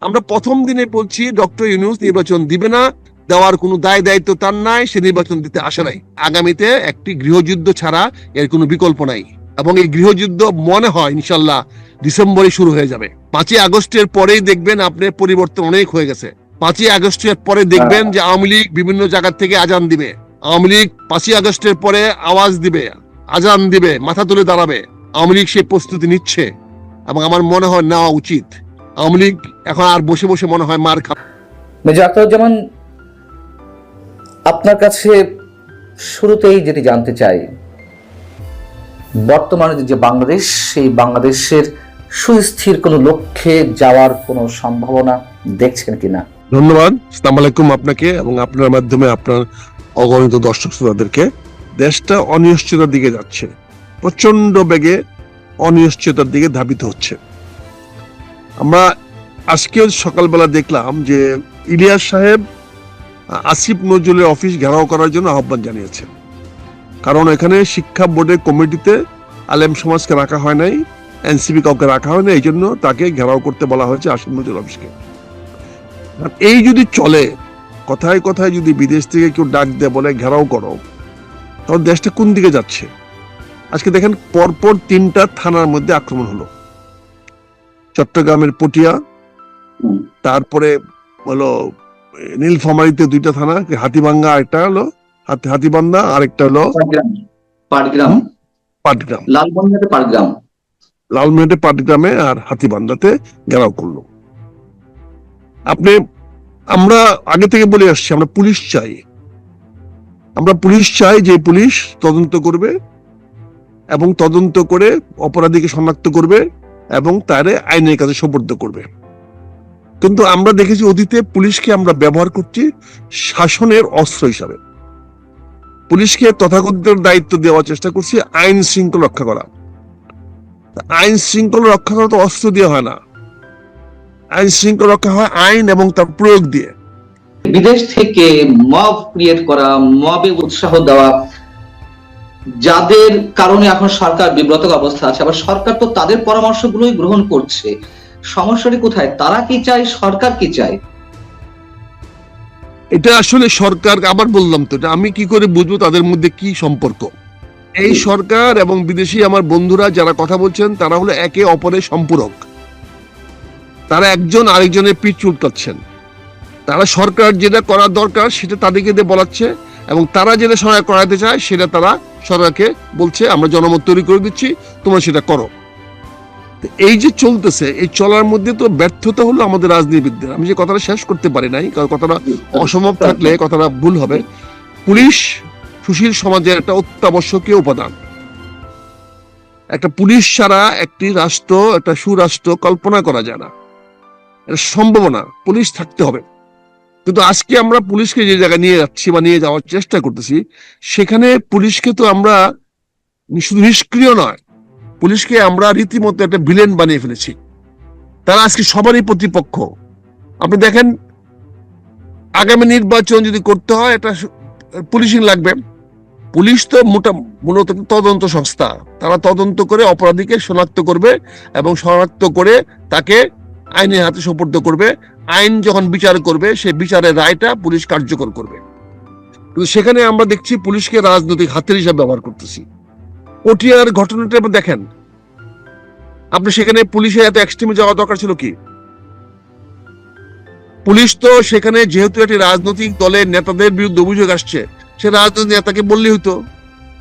আমরা প্রথম দিনে বলছি, ডক্টর ইউনুস নির্বাচন দিবে না, দেওয়ার কোনো দায় দায়িত্ব তার নাই, সে নির্বাচন দিতে আসে নাই। আগামীতে একটি গৃহযুদ্ধ ছাড়া এর কোনো বিকল্প নাই। এবং এই গৃহযুদ্ধ মনে হয়, ইনশাল্লাহ, ডিসেম্বরে শুরু হয়ে যাবে। পাঁচই আগস্টের পরেই দেখবেন আপনার পরিবর্তন অনেক হয়ে গেছে। পাঁচই আগস্টের পরে দেখবেন যে আওয়ামী লীগ বিভিন্ন জায়গা থেকে আজান দিবে। আওয়ামী লীগ পাঁচই আগস্টের পরে আওয়াজ দিবে, আজান দিবে, মাথা তুলে দাঁড়াবে। আওয়ামী লীগ সেই প্রস্তুতি নিচ্ছে। এবং আমার মনে হয় নেওয়া উচিত। আওয়ামী লীগ এখন আর বসে বসে মনে হয় মার খা মেজর আখতারুজ্জামান আপনার কাছে শুরুতেই যেটি জানতে চাই বর্তমানে যে বাংলাদেশ সেই বাংলাদেশের সুস্থির কোনো লক্ষ্যে যাওয়ার কোনো সম্ভাবনা দেখছেন কিনা? ধন্যবাদ। সালাম আলাইকুম আপনাকে এবং আপনার মাধ্যমে আপনার অগণিত দর্শক শ্রোতাদেরকে। দেশটা অনিশ্চয়তার দিকে যাচ্ছে প্রচণ্ড বেগে অনিশ্চয়তার দিকে ধাবিত হচ্ছে। আমরা আজকে সকালবেলা দেখলাম যে ইলিয়াস সাহেব, আসিফ নজরুলের অফিস ঘেরাও করার জন্য আহ্বান জানিয়েছে কারণ এখানে শিক্ষা বোর্ডের কমিটিতে আলেম সমাজকে রাখা হয় নাই, এনসিপি কাউকে রাখা হয় না এই জন্য তাকে ঘেরাও করতে বলা হয়েছে আসিফ নজরুল অফিসকে। এই যদি চলে, কথায় কথায় যদি বিদেশ থেকে কেউ ডাক দেয়, বলে ঘেরাও করো তখন দেশটা কোন দিকে যাচ্ছে? আজকে দেখেন পরপর তিনটা থানার মধ্যে আক্রমণ হলো। চট্টগ্রামের পটিয়া তারপরে হলো নীলফামারীতে দুইটা থানা হাতিবাঙ্গা আরেকটা হলো হাতি হাতিবান্ধা আরেকটা হলো পাটগ্রাম পাটগ্রাম। পাটগ্রাম। লালমনিরহাটে পাটগ্রাম। লালমেটে পাটগ্রামে আর হাতিবান্ধাতে ঘেরাও করল। আপনি আমরা আগে থেকে বলে আসছি আমরা পুলিশ চাই। আমরা পুলিশ চাই যে পুলিশ তদন্ত করবে এবং তদন্ত করে অপরাধীকে শনাক্ত করবে। এবং তারে আইনের কাছে সোপর্দ করবে। কিন্তু আমরা দেখেছি অতীতে পুলিশকে আমরা ব্যবহার করছি শাসনের অস্ত্র হিসাবে। পুলিশকে তথাকথিত দায়িত্ব দেওয়ার চেষ্টা করছি আইন শৃঙ্খলা রক্ষা করা। আইন শৃঙ্খলা রক্ষা করা তো অস্ত্র দিয়ে হয় না। আইন শৃঙ্খলা রক্ষা হয় আইন এবং তার প্রয়োগ দিয়ে। বিদেশ থেকে মব ক্রিয়েট করা মবে উৎসাহ দেওয়া যাদের কারণে এখন সরকার বিব্রত অবস্থা আছে আবার সরকার তো তাদের পরামর্শগুলোই গ্রহণ করছে। সমস্যাটি কোথায়? তারা কি চায় সরকার কি চায়? এটা আসলে সরকার আবার বললাম তো আমি কি করে বুঝব তাদের মধ্যে কি সম্পর্ক? এই সরকার এবং বিদেশি আমার বন্ধুরা যারা কথা বলছেন তারা হলো একে অপরের সম্পূরক। তারা একজন আরেকজনের পিঠ চুলকাচ্ছেন। তারা সরকার যেটা করার দরকার সেটা তাদেরকে দিয়ে বলাচ্ছে এবং তারা যেটা সহায় করাতে চায় সেটা তারা সরকারকে বলছে, আমরা জনমত তৈরি করে দিচ্ছি, তোমরা সেটা করো। এই যে চলতেছে, এই চলার মধ্যে তো ব্যর্থতা হলো আমাদের রাজনীতিবিদদের। আমি যে কথাটা শেষ করতে পারি নাই, কারণ কথাটা অসম্ভব থাকলে কথাটা ভুল হবে। পুলিশ সুশীল সমাজের একটা অত্যাবশ্যকীয় উপাদান। একটা পুলিশ ছাড়া একটি রাষ্ট্র, একটা সুরাষ্ট্র কল্পনা করা যায় না। এটা সম্ভব না পুলিশ থাকতে হবে। কিন্তু আজকে আমরা পুলিশকে যে জায়গায় নিয়ে যাচ্ছি বা নিয়ে যাওয়ার চেষ্টা করতেছি, সেখানে পুলিশকে তো আমরা শুধু নিষ্ক্রিয় নয়, পুলিশকে আমরা রীতিমতো একটা ভিলেন বানিয়ে ফেলেছি। তারা আজকে সবারই প্রতিপক্ষ। আপনি দেখেন, আগামী নির্বাচন যদি করতে হয়, এটা পুলিশিং লাগবে। পুলিশ তো মোটা মূলত তদন্ত সংস্থা। তারা তদন্ত করে অপরাধীকে শনাক্ত করবে এবং শনাক্ত করে তাকে আইনের হাতে সোপর্দ করবে, আইন যখন বিচার করবে সে বিচারের রায়টা পুলিশ কার্যকর করবে। কিন্তু সেখানে আমরা দেখছি পুলিশকে রাজনৈতিক হাতের হিসাবে ব্যবহার করতেছি। পটিয়ার ঘটনাটা দেখেন। আপনি সেখানে পুলিশের এত এক্সট্রিমে যাওয়া দরকার ছিল কি? পুলিশ তো সেখানে যেহেতু একটি রাজনৈতিক দলের নেতাদের বিরুদ্ধে অভিযোগ আসছে, সে রাজনৈতিক নেতাকে বললেই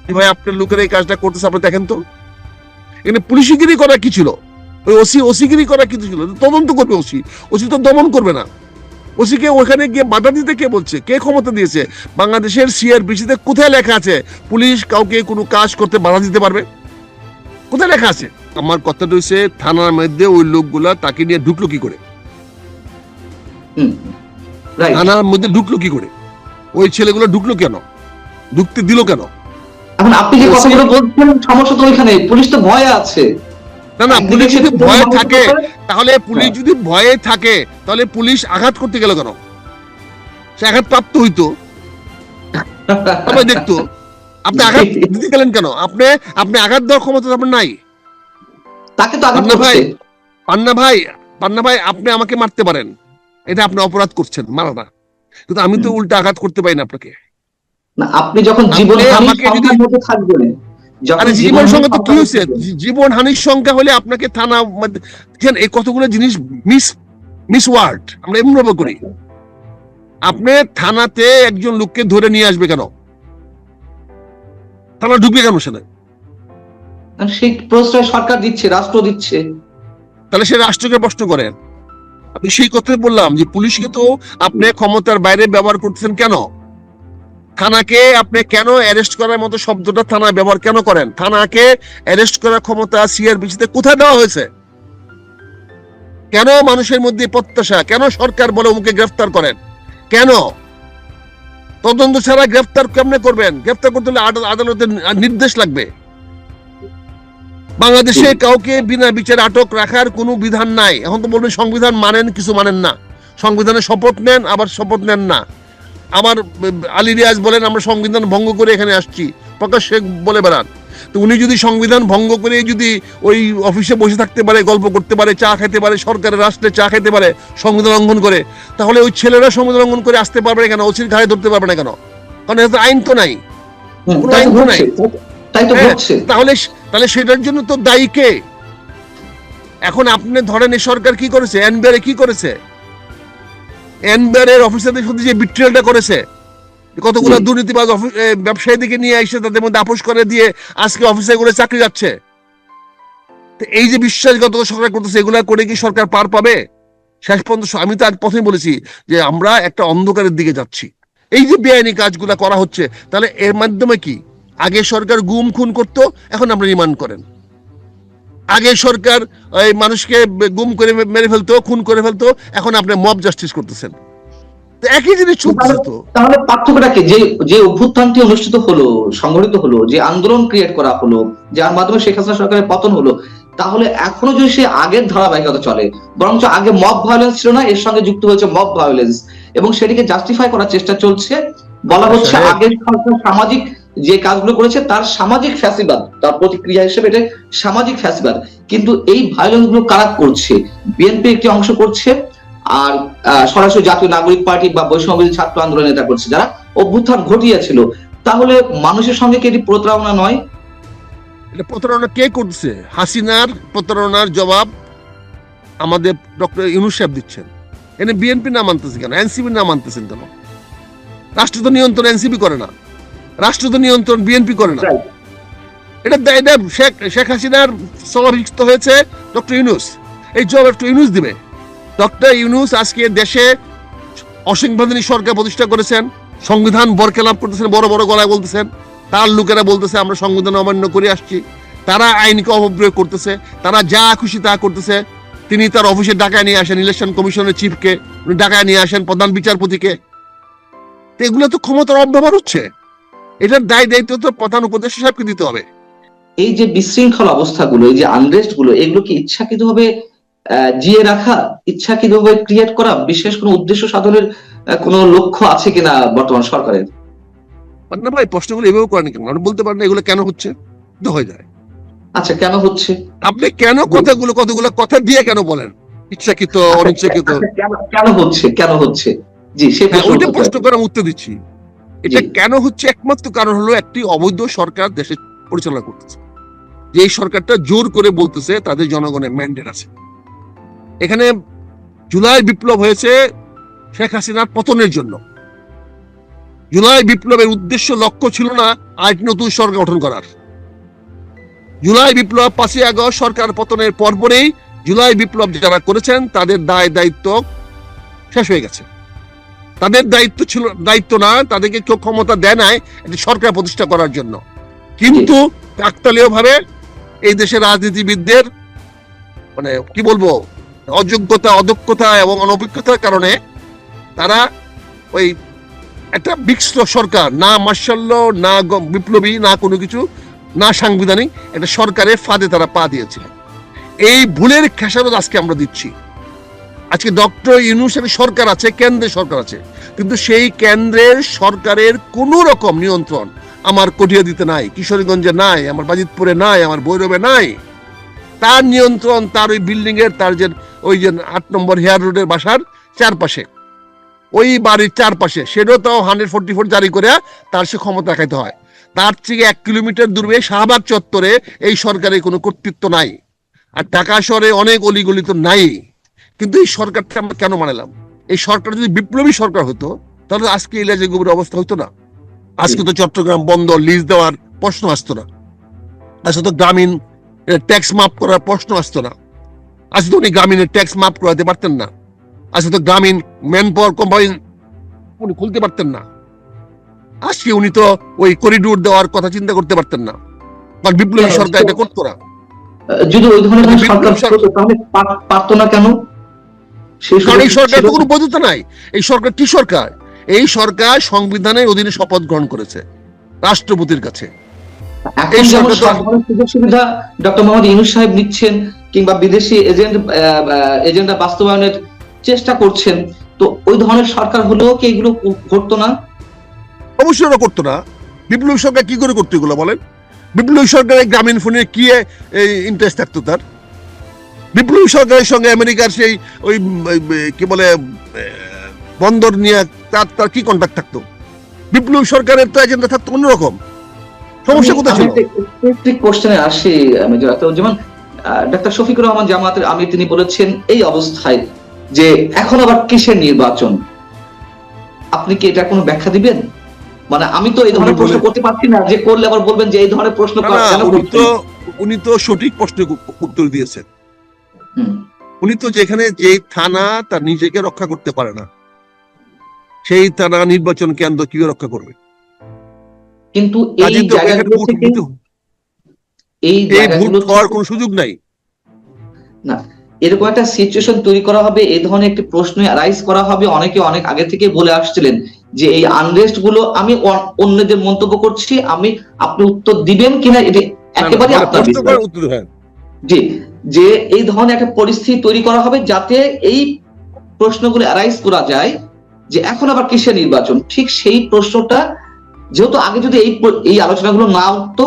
যে ভাই, আপনার লোকের এই কাজটা করতেছে, আপনি দেখেন তো। এখানে পুলিশিগিরি করা কি ছিল? ওই ওসি ওসিগিরি করা কি ছিল তদন্ত করবে ওসি। ওসি তো দমন করবে না। ওসিকে ওখানে গিয়ে বাধা দিতে কে বলছে? কে ক্ষমতা দিয়েছে? বাংলাদেশের সিআরপিসিতে কোথায় লেখা আছে? পুলিশ কাউকে কোনো কাজ করতে বাধা দিতে পারবে? কোথায় লেখা আছে? আমার কথাটা হচ্ছে থানার মধ্যে ওই লোকগুলা তাকে নিয়ে ঢুকলো কি করে? হুম থানার মধ্যে ঢুকলো কি করে? ওই ছেলেগুলো ঢুকলো কেন? ঢুকতে দিল কেন? এখন আপনি যে কথাগুলো বলছেন সমস্যা তো ওইখানে পুলিশ তো ভয়ে আছে। না না পুলিশ যদি ভয়ে থাকে তাহলে পুলিশ হ্যাঁ। যদি ভয়ে থাকে তাহলে পুলিশ আঘাত করতে গেল কেন? সে আঘাত প্রাপ্ত হইতো সবাই দেখতো। আপনি আঘাত দিতে গেলেন কেন? আপনি আপনি আঘাত দেওয়ার ক্ষমতা আপনার নাই। তাকে তো আঘাত ভাই পান্না ভাই পান্না ভাই আপনি আমাকে মারতে পারেন। এটা আপনি অপরাধ করছেন মারা না। কিন্তু আমি তো উল্টা আঘাত করতে পারি না আপনাকে। না আপনি যখন জীবন আমাকে যদি- থাকবেন যখন আরে জীবন সংখ্যা তো কি হয়েছে? জীবন হানির সংখ্যা হলে আপনাকে থানা দেখেন, এই কতগুলো জিনিস মিস মিস ওয়ার্ড আমরা এমন করি। আপনি থানাতে একজন লোককে ধরে নিয়ে আসবে কেন? থানা ঢুকবে কেন সেটা? সেই প্রশ্রয় সরকার দিচ্ছে রাষ্ট্র দিচ্ছে। তাহলে সে রাষ্ট্রকে প্রশ্ন করেন আমি সেই কথাই বললাম যে পুলিশকে তো আপনি ক্ষমতার বাইরে ব্যবহার করতেছেন কেন? থানাকে আপনি কেন অ্যারেস্ট করার মতো শব্দটা থানা ব্যবহার কেন করেন? থানাকে অ্যারেস্ট করার ক্ষমতা সিআরপিসিতে কোথায় দেওয়া হয়েছে? কেন মানুষের মধ্যে প্রত্যাশা? কেন সরকার বলে ওকে গ্রেফতার করেন? কেন? তদন্ত ছাড়া গ্রেফতার কেমনে করবেন? গ্রেফতার করতে হলে আদালতের নির্দেশ লাগবে। বাংলাদেশে কাউকে বিনা বিচারে আটক রাখার কোনো বিধান নাই। এখন তো বলবেন সংবিধান মানেন কিছু মানেন না। সংবিধানে শপথ নেন আবার শপথ নেন না। আমার আলী রিয়াজ বলেন আমরা সংবিধান ভঙ্গ করে এখানে আসছি। প্রকাশ্যে বলে বেড়ান। তো উনি যদি সংবিধান ভঙ্গ করে যদি ওই অফিসে বসে থাকতে পারে গল্প করতে পারে চা খেতে পারে সরকারের রাষ্ট্রে চা খেতে পারে সংবিধান লঙ্ঘন করে তাহলে ওই ছেলেরা সংবিধান লঙ্ঘন করে আসতে পারবে না কেন? ওসির ঘাড়ে ধরতে পারবে না কেন? কারণ এত আইন তো নাই। কোনো আইন তো তো হ্যাঁ, তাহলে তাহলে সেটার জন্য তো দায়ী কে? এখন আপনি ধরেন এই সরকার কি করেছে? এনবিআর কি করেছে? এনবিআর এর অফিসারদের সাথে যে বিট্রিয়ালটা করেছে কতগুলো দুর্নীতিবাজ ব্যবসায়ীদেরকে নিয়ে এসে তাদের মধ্যে আপোষ করে দিয়ে আজকে অফিসে করে চাকরি যাচ্ছে। তো এই যে বিশ্বাসগত সরকার করতেছে এগুলা করে কি সরকার পার পাবে? শেষ পর্যন্ত আমি তো আজ প্রথমে বলেছি যে আমরা একটা অন্ধকারের দিকে যাচ্ছি। এই যে বেআইনি কাজগুলা করা হচ্ছে তাহলে এর মাধ্যমে কি? আগে সরকার গুম খুন করতো এখন আমরা রিমান্ড করেন। আগে সরকার ওই মানুষকে গুম করে মেরে ফেলতো খুন করে ফেলতো এখন আপনি মব জাস্টিস করতেছেন একই জিনিস তো তাহলে পার্থক্যটা কি যে যে অভ্যুত্থানটি অনুষ্ঠিত হলো সংগঠিত হলো যে আন্দোলন ক্রিয়েট করা হলো যার মাধ্যমে শেখ হাসিনা সরকারের পতন হলো তাহলে এখনও যদি সে আগের ধারাবাহিকতা চলে বরঞ্চ আগে মব ভায়োলেন্স ছিল না এর সঙ্গে যুক্ত হয়েছে মব ভায়োলেন্স এবং সেটিকে জাস্টিফাই করার চেষ্টা চলছে বলা হচ্ছে। আগের সরকার সামাজিক যে কাজগুলো করেছে তার সামাজিক ফ্যাসিবাদ, তার প্রতিক্রিয়া হিসেবে এটা সামাজিক ফ্যাসিবাদ। কিন্তু এই ভায়োলেন্সগুলো কারা করছে? বিএনপি একটি অংশ করছে, আর সরাসরি জাতীয় নাগরিক পার্টি বা বৈষম্যবিরোধী ছাত্র আন্দোলন নেতা করছে, যারা অভ্যুত্থান ঘটিয়েছিল। তাহলে মানুষের সঙ্গে কি এটি প্রতারণা নয়? এটা প্রতারণা কে করছে? হাসিনার প্রতারণার জবাব আমাদের ডক্টর ইউনুস সাহেব দিচ্ছেন। এনে বিএনপি নাম আনতেছে কেন? এনসিপি নাম আনতেছেন কেন? রাষ্ট্র তো নিয়ন্ত্রণ এনসিপি করে না। রাষ্ট্র তো নিয়ন্ত্রণ বিএনপি করে না। এটা এটা শেখ শেখ হাসিনার সমাবিষ্ট হয়েছে ডক্টর ইউনুস। এই জবাব ডক্টর ইউনুস দিবে। ডক্টর ইউনুস আজকে দেশে অসাংবিধানিক সরকার প্রতিষ্ঠা করেছেন সংবিধান বরকেলাপ করতেছেন বড় বড় গলায় বলতেছেন। তার লোকেরা বলতেছে আমরা সংবিধান অমান্য করে আসছি। তারা আইনকে অপপ্রয়োগ করতেছে তারা যা খুশি তা করতেছে। তিনি তার অফিসে ডাকায় নিয়ে আসেন ইলেকশন কমিশনের চিফকে। উনি ডাকায় নিয়ে আসেন প্রধান বিচারপতিকে। তো এগুলো তো ক্ষমতার অব্যবহার হচ্ছে। এটার দায় দায়িত্ব তো প্রধান উপদেষ্টা সাহেবকে দিতে হবে। এই যে বিশৃঙ্খল অবস্থাগুলো এই যে আনরেস্টগুলো এগুলো কি ইচ্ছাকৃতভাবে আহ, জিয়ে রাখা ইচ্ছাকৃতভাবে ক্রিয়েট করা বিশেষ কোনো উদ্দেশ্য সাধনের কোনো লক্ষ্য আছে কিনা বর্তমান সরকারের? পান্না ভাই প্রশ্নগুলো এভাবে করেন কেন? আপনি বলতে পারেন না এগুলো কেন হচ্ছে? তো হয়ে যায়। আচ্ছা কেন হচ্ছে? আপনি কেন কথাগুলো কতগুলো কথা দিয়ে কেন বলেন? ইচ্ছাকৃত অনিচ্ছাকৃত। আচ্ছা, কেন- হচ্ছে? কেন হচ্ছে? জি সে হ্যাঁ, প্রশ্ন ওইটা প্রশ্ন করে আমি উত্তর দিচ্ছি। এটা কেন হচ্ছে একমাত্র কারণ হলো একটি অবৈধ সরকার দেশে পরিচালনা করতেছে। যে এই সরকারটা জোর করে বলতেছে তাদের জনগণের ম্যান্ডেট আছে। এখানে জুলাই বিপ্লব হয়েছে শেখ হাসিনার পতনের জন্য। জুলাই বিপ্লবের উদ্দেশ্য লক্ষ্য ছিল না আর নতুন সরকার গঠন করার। জুলাই বিপ্লব পাঁচই আগস্ট সরকার পতনের পরপরেই জুলাই বিপ্লব যারা করেছেন তাদের দায় দায়িত্ব শেষ হয়ে গেছে। তাদের দায়িত্ব ছিল দায়িত্ব না তাদেরকে কেউ ক্ষমতা দেয় নাই একটি সরকার প্রতিষ্ঠা করার জন্য। কিন্তু কাকতালীয় ভাবে এই দেশের রাজনীতিবিদদের মানে কি বলব অযোগ্যতা অদক্ষতা এবং অনভিজ্ঞতার কারণে তারা ওই একটা বিক্স সরকার না মার্শাল্য না বিপ্লবী না কোনো কিছু না সাংবিধানিক একটা সরকারের ফাঁদে তারা পা দিয়েছিলেন এই ভুলের খেসারত আজকে আমরা দিচ্ছি। আজকে ডক্টর ইউনুসের সরকার আছে, কেন্দ্রের সরকার আছে। কিন্তু সেই কেন্দ্রের সরকারের কোন রকম নিয়ন্ত্রণ আমার কটিয়া দিতে নাই, কিশোরগঞ্জে নাই, আমার বাজিতপুরে নাই, আমার বৈরবে নাই। তার নিয়ন্ত্রণ, তার ওই বিল্ডিং এর, তার যে ওই যে আট নম্বর হেয়ার রোডের বাসার চারপাশে। ওই বাড়ির চারপাশে, সেটাও তাও হান্ড্রেড ফোর্টি ফোর জারি করে তার সে ক্ষমতা দেখাইতে হয়। তার থেকে এক কিলোমিটার দূরে শাহবাগ চত্বরে এই সরকারের কোনো কর্তৃত্ব নাই। আর ঢাকা শহরে অনেক অলিগলি তো নাই। কিন্তু এই সরকারটা আমরা কেন মানালাম? এই সরকার যদি বিপ্লবী সরকার হতো তাহলে আজকে এই লেজে গোবরের অবস্থা হতো না। আজকে তো চট্টগ্রাম বন্দর লিজ দেওয়ার প্রশ্ন আসতো না। আজকে তো গ্রামীণ ট্যাক্স মাফ করার প্রশ্ন আসতো না। আজকে তো উনি গ্রামীণের ট্যাক্স মাফ করাতে পারতেন না। আজকে তো গ্রামীণ ম্যান পাওয়ার কোম্পানি উনি খুলতে পারতেন না। আজকে উনি তো ওই করিডোর দেওয়ার কথা চিন্তা করতে পারতেন না। কারণ বিপ্লবী সরকার এটা করতো না। যদি ওই ধরনের সরকার তাহলে পারতো না কেন? এই সরকার তো কোনো বৈধতা নাই। এই সরকার কি সরকার? এই সরকার সংবিধানের অধীনে শপথ গ্রহণ করেছে রাষ্ট্রপতির কাছে। এই সুযোগ সুবিধা ডক্টর মোহাম্মদ ইউনুস সাহেব নিচ্ছেন কিংবা বিদেশি এজেন্ট এজেন্ডা বাস্তবায়নের চেষ্টা করছেন তো ওই ধরনের সরকার হলেও কি এগুলো ক- ঘটতো না? অবশ্যই ওরা করতো না। বিপ্লবী সরকার কি করে করতো এগুলো বলেন? বিপ্লবী সরকারের গ্রামীণ ফোনে কি ইন্টারেস্ট থাকতো তার? বিপ্লবী সরকারের সঙ্গে আমেরিকার সেই ওই কি বলে বন্দর নিয়ে তার তার কি কন্ট্যাক্ট থাকতো? বিপ্লবী সরকারের তো এজেন্ডা থাকতো অন্যরকম। সমস্যা কোথায় ছিল? কোশ্চেনে আসি আক্তার। যেমন ডাক্তার শফিকুর রহমান জামাতের আমি তিনি বলেছেন এই অবস্থায় যে এখন আবার কিসের নির্বাচন? আপনি কি এটা কোনো ব্যাখ্যা দিবেন? মানে আমি তো এই ধরনের প্রশ্ন করতে পারছি না যে করলে আবার বলবেন যে এই ধরনের প্রশ্ন উনি তো সঠিক প্রশ্নের উত্তর দিয়েছেন। উনি তো যেখানে যে থানা তার নিজেকে রক্ষা করতে পারে না। সেই থানা নির্বাচন কেন্দ্র কি রক্ষা করবে? কিন্তু এই কাজেই তো এখানে জায়গাগুলো থেকে এই এই জায়গাগুলো হওয়ার কোনো সুযোগ নাই। এরকম একটা সিচুয়েশন তৈরি করা হবে এই ধরনের একটি প্রশ্ন রাইজ করা হবে। অনেকে অনেক আগে থেকে বলে আসছিলেন যে এই আনরেস্টগুলো আমি অন্যদের মন্তব্য করছি আমি আপনি উত্তর দিবেন কিনা এটি একেবারে না, না, আপনার জি, যে এই ধরনের একটা পরিস্থিতি তৈরি করা হবে যাতে এই প্রশ্নগুলো অ্যারাইজ করা যায় যে এখন আবার কিসের নির্বাচন? ঠিক সেই প্রশ্নটা যেহেতু আগে যদি এই এই আলোচনাগুলো না উঠতো